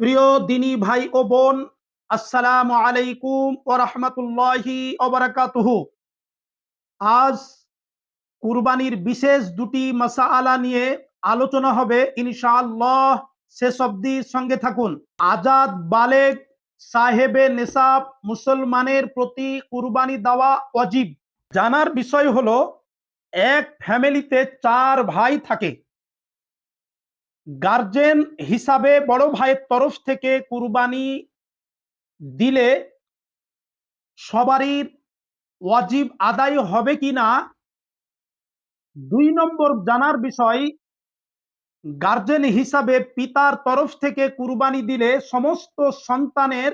প্রিয় দিনী ভাই ও বোন, আসসালামু আলাইকুম ও রহমতুল্লাহি অবরাকাতুহু আজ কুরবানির বিশেষ দুটি মাসাআলা নিয়ে আলোচনা হবে, ইনশাআল্লাহ শেষ অব্দি সঙ্গে থাকুন। আজাদ বালেক সাহেবে নেশাব মুসলমানের প্রতি কুরবানি দেওয়া অজীব জানার বিষয় হলো, এক ফ্যামিলিতে চার ভাই থাকে। গার্জেন হিসাবে বড় ভাইয়ের তরফ থেকে কুরবানি দিলে সবারই ওয়াজিব আদায় হবে কি না, দুই নম্বর জানার বিষয়, গার্জেন হিসাবে পিতার তরফ থেকে কুরবানি দিলে সমস্ত সন্তানের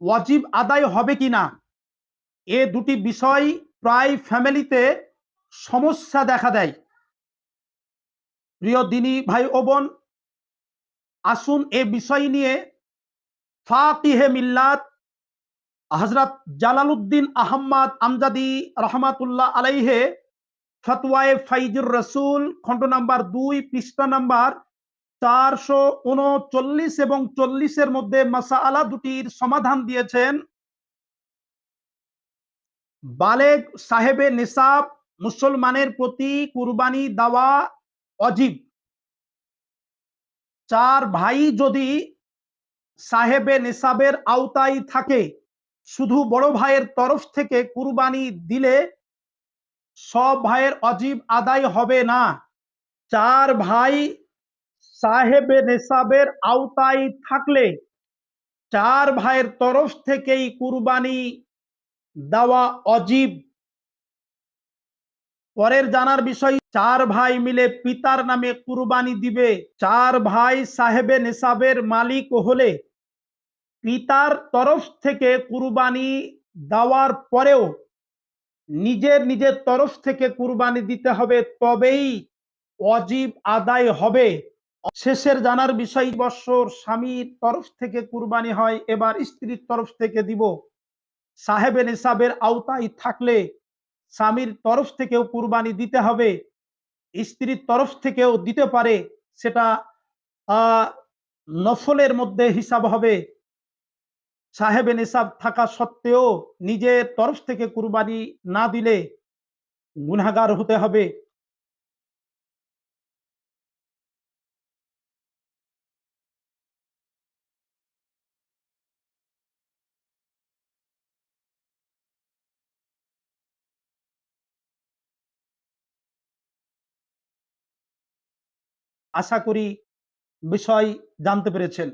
ওয়াজিব আদায় হবে কি না, এ দুটি বিষয় প্রায় ফ্যামিলিতে সমস্যা দেখা দেয়। প্রিয় দিনী ভাই ও বোন, আসুন এ বিষয় নিয়ে ফাতিহে মিল্লাত হজরত জালালউদ্দিন আহম্মদ আমজাদি রহমাতুল্লাহ আলাইহে ফতওয়ায়ে ফাইজুর রসুল, খণ্ড নাম্বার দুই, পৃষ্ঠা নাম্বার চারশো উনচল্লিশ এবং চল্লিশের মধ্যে মাসাআলা দুটির সমাধান দিয়েছেন। বালেগ সাহেবে নিসাব মুসলমানের প্রতি কুরবানি দেওয়া অজীব। চার ভাই যদি সাহেবে নিসাবের আওতায় থাকে, শুধু বড় ভাইয়ের তরফ থেকে কুরবানি দিলে সব ভাইয়ের অজীব আদায় হবে না। চার ভাই সাহেবে নেসাবের আওতায় থাকলে চার ভাইয়ের তরফ থেকেই কুরবানি দেওয়া অজীব। পরের জানার বিষয়, চার ভাই মিলে পিতার নামে কুরবানি দিবে। চার ভাই সাহেবে নেসাবের মালিক হলে পিতার তরফ থেকে কুরবানি দেওয়ার পরেও নিজের নিজের তরফ থেকে কুরবানি দিতে হবে, তবেই অজীব আদায় হবে। শেষের জানার বিষয় বৎসর স্বামীর তরফ থেকে কুরবানি হয়, এবার স্ত্রীর তরফ থেকে দিব। সাহেবে নিসাবের আওতায় থাকলে স্বামীর তরফ থেকেও কুরবানি দিতে হবে, স্ত্রীর তরফ থেকেও দিতে পারে, সেটা নফলের মধ্যে হিসাব হবে। সাহেবে নিসাব থাকা সত্ত্বেও নিজের তরফ থেকে কুরবানি না দিলে গুনাগার হতে হবে। আশা করি বিষয় জানতে পেরেছেন।